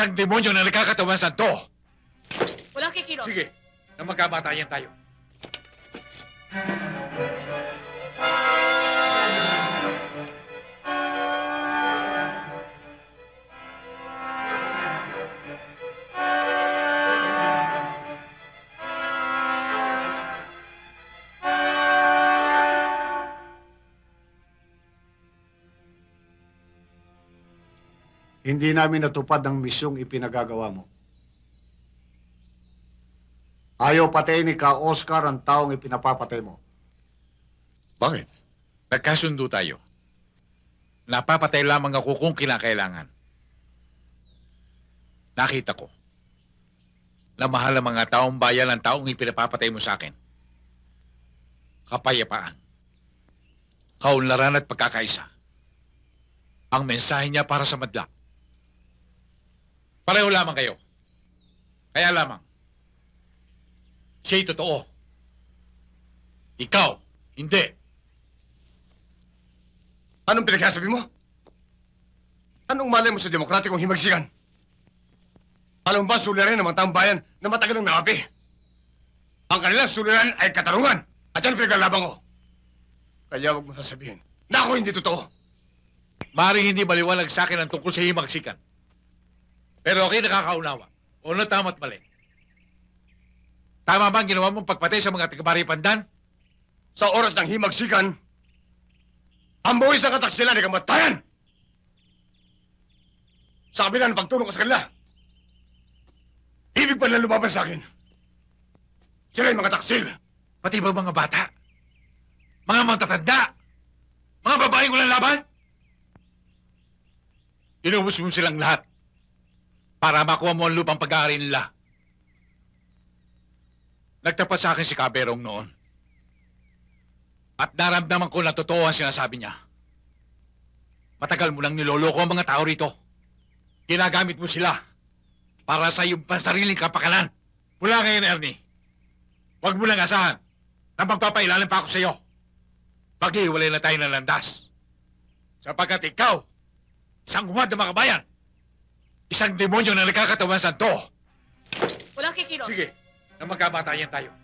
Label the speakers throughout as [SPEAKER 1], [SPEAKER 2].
[SPEAKER 1] Isang demonyo na nagkakatawan sa to.
[SPEAKER 2] Walang kikilo.
[SPEAKER 1] Sige, na magkamatayan tayo.
[SPEAKER 3] Hindi namin natupad ang misyong ipinagagawa mo. Ayaw patayin ni Ka Oscar ang taong ipinapapatay mo.
[SPEAKER 1] Bakit? Nagkasundo tayo. Napapatay lamang ako kung kinakailangan. Nakita ko na mahal ang mga taong bayan ang taong ipinapapatay mo sa akin. Kapayapaan. Kaunlaran at pagkakaisa. Ang mensahe niya para sa madla. Pareho lamang kayo. Kaya lamang. Siya'y totoo. Ikaw, hindi.
[SPEAKER 4] Anong pinagsasabi mo? Anong malay mo sa demokratikong himagsikan? Alam ba suliranin ng mga taong bayan na matagal ng naapi? Ang kanilang suliranin ay katarungan at yan ang pinaglalaban ko. Kaya huwag mo sasabihin na ako hindi totoo.
[SPEAKER 1] Maring hindi maliwanag sa akin ang tungkol sa himagsikan. Pero ako'y nakakaunawa. O na tama't mali. Tama ba ang ginawa mong pagpatay sa mga taga Pandan?
[SPEAKER 4] Sa oras ng himagsikan, ang buwis ng kataksilan ay kamatayan! Sa kabila ng pagtulong ko sa kanila, ibig pa nila lumaban sa akin. Sila yung mga taksil.
[SPEAKER 1] Pati ba mga bata? Mga matatanda? Mga babaeng walang laban? Inubos mo silang lahat para makuha mo ang lupang pag-aari nila. Nagtapat sa akin si Kaberong noon. At naramdaman ko na totoo ang sinasabi niya. Matagal mo nang niloloko ang mga tao rito. Ginagamit mo sila para sa iyong pansariling kapakanan. Mula ngayon, Ernie, huwag mo lang asahan na magpapailalim pa ako sa iyo. Paghiwalay na tayo ng landas. Sapagkat ikaw, isang humad na mga bayan, isang demonyo na nagkakatawan sa to.
[SPEAKER 2] Walang kikilo.
[SPEAKER 1] Sige, na magkamatayan tayo.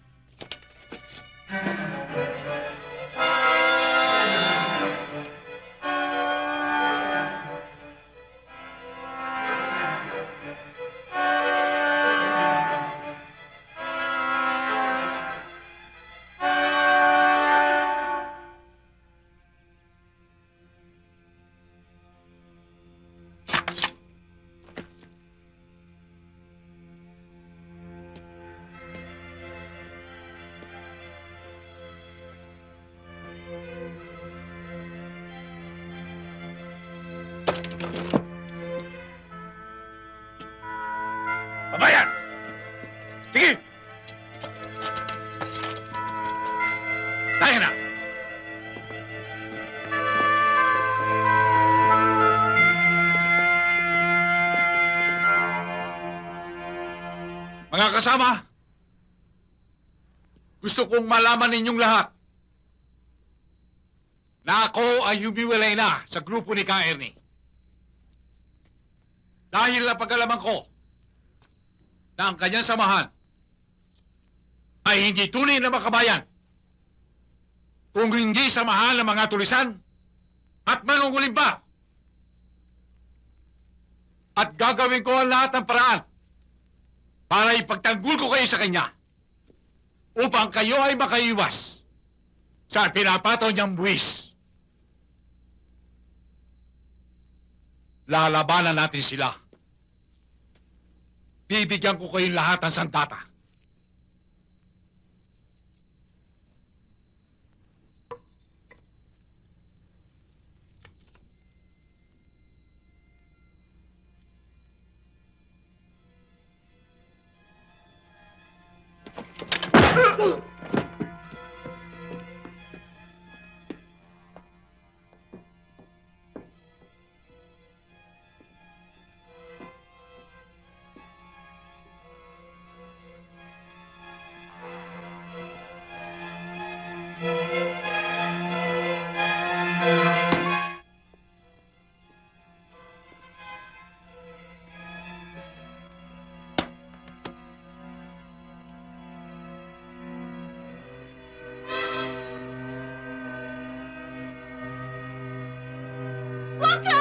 [SPEAKER 1] Babayan! Sige! Tayo na! Mga kasama, gusto kong malaman ninyong lahat na ako ay humiwalay na sa grupo ni Ka Ernie. Dahil napag-alaman ko na ang kanyang samahan ay hindi tunay na makabayan kung hindi samahan ng mga tulisan at manungulimba. At gagawin ko ang lahat ng paraan para ipagtanggol ko kayo sa kanya upang kayo ay makaiwas sa pinapataw niyang buwis. Lalabanan natin sila. Bibigyan ko kayong lahat ng sandata. Look